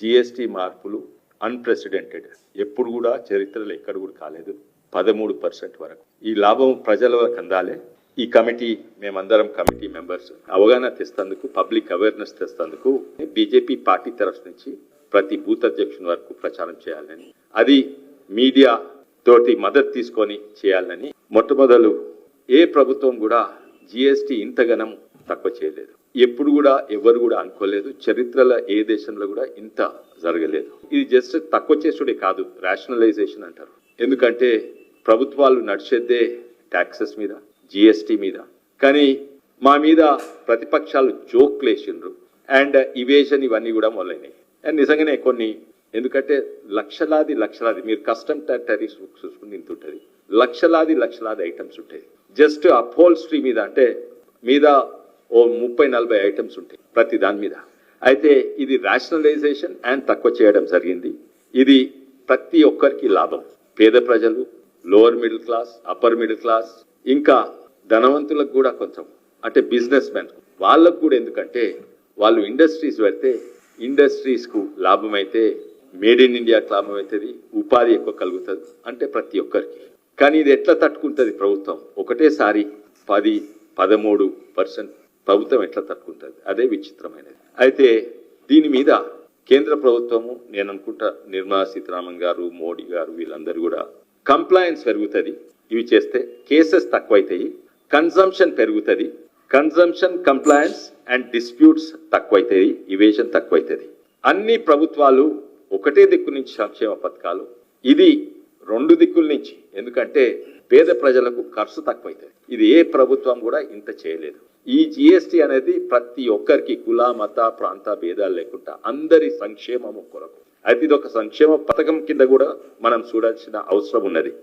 GST మార్పులు unprecedented ఎప్పుడు కూడా చరిత్రలో ఎక్కడ కూడా కాలేదు. పదమూడు పర్సెంట్ వరకు. ఈ లాభం ప్రజల వరకు అందాలే. ఈ కమిటీ మేమందరం కమిటీ మెంబర్స్ అవగాహన తెస్తందుకు పబ్లిక్ అవేర్నెస్ తెస్తందుకు బీజేపీ పార్టీ తరఫు నుంచి ప్రతి బూత్ అధ్యక్షుని వరకు ప్రచారం చేయాలని అది మీడియా తోటి మద్దతు తీసుకొని చేయాలని మొట్టమొదలు ఏ ప్రభుత్వం కూడా జిఎస్టి ఇంతగనం తక్కువ చేయలేదు. ఎప్పుడు కూడా ఎవరు కూడా అనుకోలేదు. చరిత్రలో ఏ దేశంలో కూడా ఇంత జరగలేదు. ఇది జస్ట్ తక్కువ చేసుడే కాదు రేషనలైజేషన్ అంటారు. ఎందుకంటే ప్రభుత్వాలు నడిచేదే ట్యాక్సెస్ మీద జిఎస్టి మీద. కానీ మా మీద ప్రతిపక్షాలు జోక్లేసిండ్రు అండ్ ఇవేషన్ ఇవన్నీ కూడా మొదలైనాయి. అండ్ నిజంగానే కొన్ని ఎందుకంటే లక్షలాది లక్షలాది మీరు కస్టమ్ టెరీస్ బుక్స్ చూసుకుని ఇంత ఉంటుంది లక్షలాది లక్షలాది ఐటమ్స్ ఉంటాయి. జస్ట్ అపోల్స్ట్రీ మీద అంటే మీద ఓ ముప్పై నలభై ఐటమ్స్ ఉంటాయి ప్రతి దాని మీద. అయితే ఇది రేషనలైజేషన్ అండ్ తక్కువ చేయడం జరిగింది. ఇది ప్రతి ఒక్కరికి లాభం. పేద ప్రజలు lower middle class upper middle class ఇంకా ధనవంతులకు కూడా కొంచెం. అంటే బిజినెస్ మెన్ వాళ్ళకు కూడా ఎందుకంటే వాళ్ళు ఇండస్ట్రీస్ పెడితే ఇండస్ట్రీస్కు లాభం అయితే మేడ్ ఇన్ ఇండియా లాభం అవుతుంది ఉపాధి ఎక్కువ కలుగుతుంది అంటే ప్రతి ఒక్కరికి. కానీ ఇది ఎట్లా తట్టుకుంటుంది ప్రభుత్వం? ఒకటేసారి పది పదమూడు పర్సెంట్ ప్రభుత్వం ఎట్లా తట్టుకుంటుంది? అదే విచిత్రమైనది. అయితే దీని మీద కేంద్ర ప్రభుత్వము నేను అనుకుంటా నిర్మలా సీతారామన్ గారు మోడీ గారు వీళ్ళందరూ కూడా కంప్లయన్స్ పెరుగుతుంది. ఇవి చేస్తే కేసెస్ తక్కువైతాయి కన్సంప్షన్ పెరుగుతుంది. కన్సంప్షన్ కంప్లయన్స్ అండ్ డిస్ప్యూట్స్ తక్కువైతాయి ఇవేషన్ తక్కువైతుంది అన్ని ప్రభుత్వాలు ఒకటే దిక్కు నుంచి సంక్షేమ పథకాలు ఇది రెండు దిక్కుల నుంచి. ఎందుకంటే పేద ప్రజలకు ఖర్చు తక్కువైతుంది ఇది ఏ ప్రభుత్వం కూడా ఇంత చేయలేదు. ఈ జిఎస్టి అనేది ప్రతి ఒక్కరికి కుల మత ప్రాంత భేదాలు లేకుండా అందరి సంక్షేమము కొరకు. అయితే ఇది ఒక సంక్షేమ పథకం కింద కూడా మనం చూడాల్సిన అవసరం ఉన్నది.